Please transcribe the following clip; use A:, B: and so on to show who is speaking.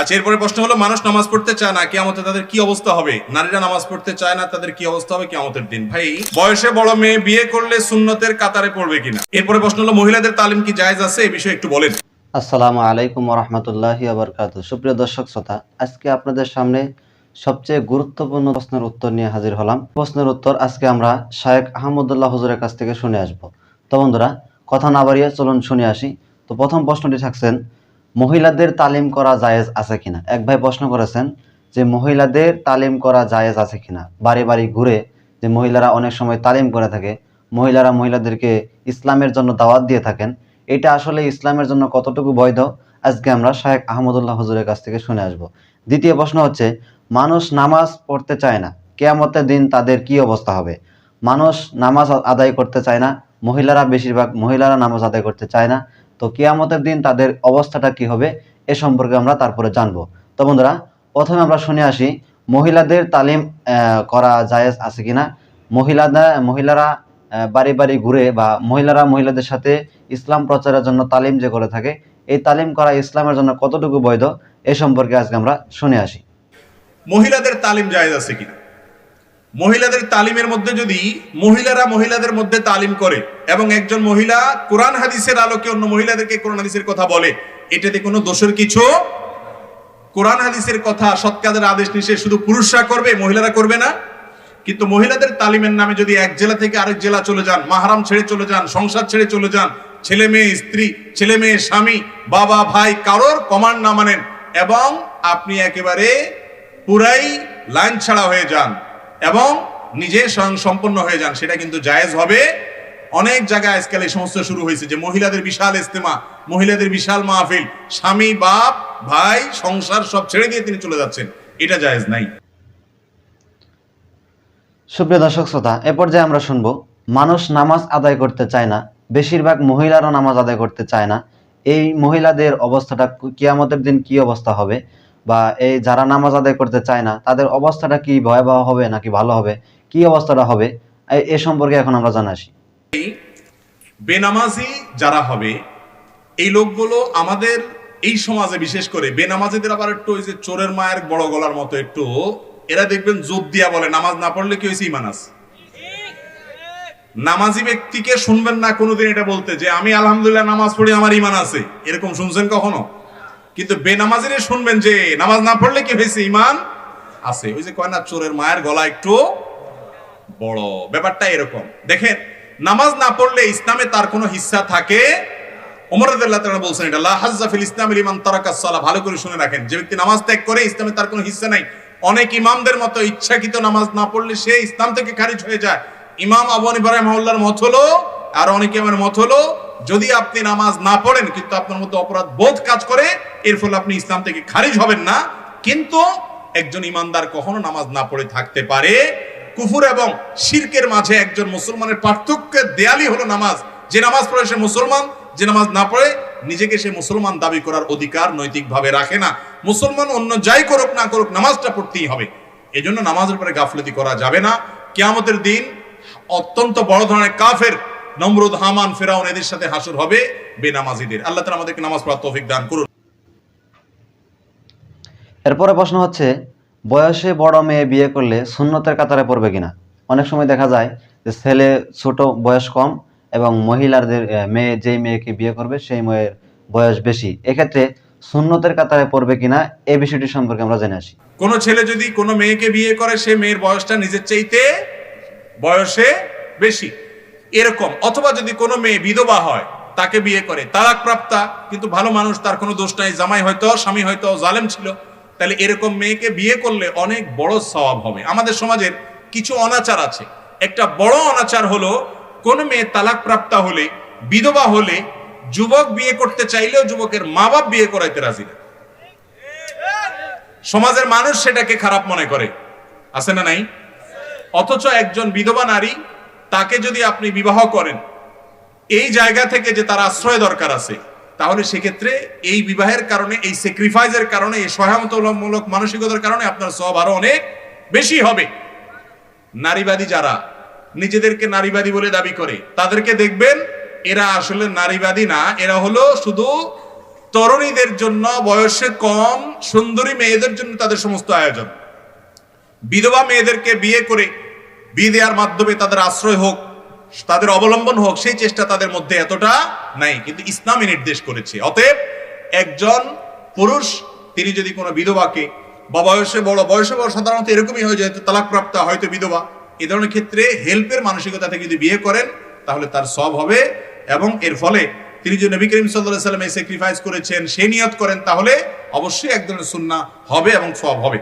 A: আচ্ছা এরপরে প্রশ্ন হলো, মানুষ নামাজ পড়তে চায় না, কেয়ামতে তাদের কি অবস্থা হবে? নারীরা নামাজ পড়তে চায় না, তাদের কি অবস্থা হবে কেয়ামতের দিন? ভাই, বয়সে বড় মেয়ে বিয়ে করলে সুন্নতের কাতারে পড়বে কিনা? এরপরে প্রশ্ন হলো, মহিলাদের তালিম কি জায়েজ আছে? এই বিষয়ে একটু বলেন।
B: আসসালামু আলাইকুম রহমতুল্লাহি আবরকাত সুপ্রিয় দর্শক শ্রোতা, আজকে আপনাদের সামনে সবচেয়ে গুরুত্বপূর্ণ প্রশ্নের উত্তর নিয়ে হাজির হলাম। প্রশ্নের উত্তর আজকে আমরা শায়েক আহমদুল্লাহ হুজুরের কাছ থেকে শুনে আসব। তো বন্ধুরা, কথা না বাড়িয়ে চলুন শুনে আসি। তো প্রথম প্রশ্নটি থাকছেন মহিলাদের তালিম করা জায়েজ আছে কিনা? এক ভাই প্রশ্ন করেছেন যে মহিলাদের তালিম করা জায়েজ আছে কিনা? বাড়ি বাড়ি ঘুরে যে মহিলারা অনেক সময় তালিম করে থাকে, মহিলারা মহিলাদেরকে ইসলামের জন্য দাওয়াত দিয়ে থাকেন, এটা আসলে ইসলামের জন্য কতটুকু বৈধ? আজকে আমরা শাহেক আহমদুল্লাহ হুজুরের কাছ থেকে শুনে আসব। দ্বিতীয় প্রশ্ন হচ্ছে, মানুষ নামাজ পড়তে চায় না, কেয়ামতের দিন তাদের কি অবস্থা হবে? মানুষ নামাজ আদায় করতে চায় না, মহিলারা বেশিরভাগ মহিলারা নামাজ আদায় করতে চায় না তো কেয়ামতের দিন তাদের অবস্থাটা কি হবে এ সম্পর্কে আমরা তারপরে জানব। তো বন্ধুরা, প্রথমে আমরা শুনে আসি, মহিলাদের তালিম করা জায়েজ আছে কিনা? মহিলারা মহিলারা বাড়ি বাড়ি ঘুরে বা মহিলারা মহিলাদের সাথে ইসলাম প্রচারের জন্য তালিম যে করে থাকে, এই তালিম করা ইসলামের জন্য কতটুকু বৈধ, এ সম্পর্কে আজকে আমরা শুনে আসি।
A: মহিলাদের তালিম জায়েজ আছে কিনা? মহিলাদের তালিমের মধ্যে যদি মহিলারা মহিলাদের মধ্যে তালিম করে এবং একজন মহিলা কোরআন হাদিসের আলোকে অন্য মহিলাদেরকে কোরআন হাদিসের কথা বলে, এটাতে কোনো দোষের কিছু? কোরআন হাদিসের কথা সৎ কাজের আদেশ নিষেধ শুধু পুরুষরা করবে, মহিলারা করবে না। কিন্তু মহিলাদের তালিমের নামে যদি এক জেলা থেকে আরেক জেলা চলে যান, মাহারাম ছেড়ে চলে যান, সংসার ছেড়ে চলে যান, ছেলে মেয়ে, স্ত্রী, ছেলে মেয়ে, স্বামী, বাবা, ভাই, কারোর কমান্ড না মানেন এবং আপনি একেবারে পুরাই লাইন ছাড়া হয়ে যান। এবং নিজে স্বয়ং সম্পন্ন হয়ে যান। সেটা কিন্তু জায়েজ হবে। অনেক জায়গায় আজকাল এই সমস্যা শুরু হয়েছে যে মহিলাদের বিশাল ইস্তেমা, মহিলাদের বিশাল মাহফিল। স্বামী, বাপ, ভাই, সংসার সব ছেড়ে দিয়ে তিনি চলে যাচ্ছেন। এটা জায়েজ নাই।
B: সুপ্রিয় দর্শক শ্রোতা, এ পর্যায়ে আমরা শুনব, মানুষ নামাজ আদায় করতে চায় না, বেশিরভাগ মহিলারা নামাজ আদায় করতে চায় না। এই মহিলাদের অবস্থাটা কিয়ামতের দিন কি অবস্থা হবে? বা এই যারা নামাজ আদায় করতে চায় না, তাদের অবস্থাটা কি ভয়াবহ হবে নাকি ভালো হবে? কি অবস্থাটা হবে? এ- সম্পর্কে এখন আমরা জানা জানাসি
A: বেনামাজি যারা হবে, এই লোকগুলো আমাদের এই সমাজে বিশেষ করে বেনামাজিদের আবার একটু ওই যে চোরের মায়ের বড় গলার মতো একটু, এরা দেখবেন জোর দিয়া বলে, নামাজ না পড়লে কি হয়েছে ইমান নামাজি ব্যক্তিকে শুনবেন না কোনোদিন এটা বলতে যে, আমি আলহামদুলিল্লাহ নামাজ পড়ি আমার ইমান আছে। এরকম শুনছেন কখনো? কিন্তু বেনামাজিরে শুনবেন যে নামাজ না পড়লে কি হয়েছে, ইমান আছে। ওই যে কয় না, চোরের মায়ের গলা একটু বড়। ব্যাপারটা এরকম। দেখেন, নামাজ না পড়লে ইসলামে তার কোনো হিস্সা থাকে ওমর বলছেন এটা ভালো করে শুনে রাখেন। যে ব্যক্তি নামাজ ত্যাগ করে তার কোনো নাই, অনেক ইমামদের মতো ইচ্ছাকৃত নামাজ না পড়লে সে ইসলাম থেকে খারিজ হয়ে যায়। ইমাম মত হলো, আর অনেকে আমার মত হলো, যদি আপনি নামাজ না পড়েন, কিন্তু আপনার মধ্যে অপরাধ বোধ কাজ করে এর ফলে আপনি ইসলাম থেকে খারিজ হবেন না। কিন্তু একজন ইমানদার কখনো নামাজ না পড়ে থাকতে পারে। কুফুর এবং শিরকের মাঝে একজন মুসলমানের পার্থক্যের দেয়ালি হলো নামাজ। যে নামাজ পড়ে সে মুসলমান, যে নামাজ না পড়ে নিজেকে সে মুসলমান দাবি করার অধিকার নৈতিকভাবে রাখে না। মুসলমান অন্য যাই করুক না করুক নামাজটা পড়তেই হবে। এজন্য নামাজের উপরে গাফলতি করা যাবে না। কেয়ামতের দিন অত্যন্ত বড় ধরনের কাফের নমরুদ, হামান, ফেরাউন এদের সাথে হাসুর হবে বেনামাজিদের। আল্লাহ তাআলা আমাদেরকে নামাজ পড়ার তৌফিক দান করুন।
B: এরপরে প্রশ্ন হচ্ছে, বয়সে বড় মেয়ে বিয়ে করলে সুন্নতের কাতারে পড়বে কিনা? অনেক সময় দেখা যায় যে ছেলে ছোট, বয়স কম এবং মহিলাদের মেয়ে, যেই মেয়েকে বিয়ে করবে সেই মেয়ের বয়স বেশি। এক্ষেত্রে সুন্নতের কাতারে পড়বে কিনা এ বিষয়টি সম্পর্কে আমরা জেনে আসি।
A: কোনো ছেলে যদি কোনো মেয়েকে বিয়ে করে, সে মেয়ের বয়সটা নিজের চাইতে বয়সে বেশি। এরকম। অথবা যদি কোনো মেয়ে বিধবা হয়, তাকে বিয়ে করে তালাক প্রাপ্তা কিন্তু ভালো মানুষ, তার কোনো দোষ নাই। জামাই হয়তো, স্বামী হয়তো, জালেম ছিল। তাহলে এরকম মেয়েকে বিয়ে করলে অনেক বড় স্বভাব হবে। আমাদের সমাজের কিছু অনাচার আছে। একটা বড় অনাচার হলো, কোন মেয়ে তালাক প্রাপ্তা হলে, বিধবা হলে, যুবক বিয়ে করতে চাইলেও যুবকের মা বাপ বিয়ে করাইতে রাজি না। সমাজের মানুষ সেটাকে খারাপ মনে করে। আছে না নাই? অথচ একজন বিধবা নারী, তাকে যদি আপনি বিবাহ করেন, এই জায়গা থেকে যে তার আশ্রয় দরকার আছে তাহলে সেক্ষেত্রে এই বিবাহের কারণে, এই স্যাক্রিফাইসের কারণে, এই সহায়তামূলক মানসিকতার কারণে আপনার সব আরও অনেক বেশি হবে। নারীবাদী যারা, নিজেদেরকে নারীবাদী বলে দাবি করে, তাদেরকে দেখবেন এরা আসলে নারীবাদী না, এরা হলো শুধু তরুণীদের জন্য, বয়সে কম, সুন্দরী মেয়েদের জন্য তাদের সমস্ত আয়োজন। বিধবা মেয়েদেরকে বিয়ে করে, বিয়ে দেওয়ার মাধ্যমে তাদের আশ্রয় হোক তাদের অবলম্বন হোক, সেই চেষ্টা তাদের মধ্যে এতটা নাই। কিন্তু ইসলামী নির্দেশ করেছে। অতএব একজন পুরুষ, তিনি যদি কোনো বিধবাকে, বা বয়সে বড় বয়সে বড় সাধারণত এরকমই হয়ে যায়, তালাকপ্রাপ্ত হয়তো বিধবা, এ ধরনের ক্ষেত্রে হেল্পের মানসিকতা থেকে যদি বিয়ে করেন, তাহলে তার সব হবে এবং এর ফলে তিনি যে নবী করিম সাল্লাহ সাল্লামে স্যাক্রিফাইস করেছেন, সে নিয়ত করেন, তাহলে অবশ্যই এক ধরনের সুন্না হবে এবং সব হবে।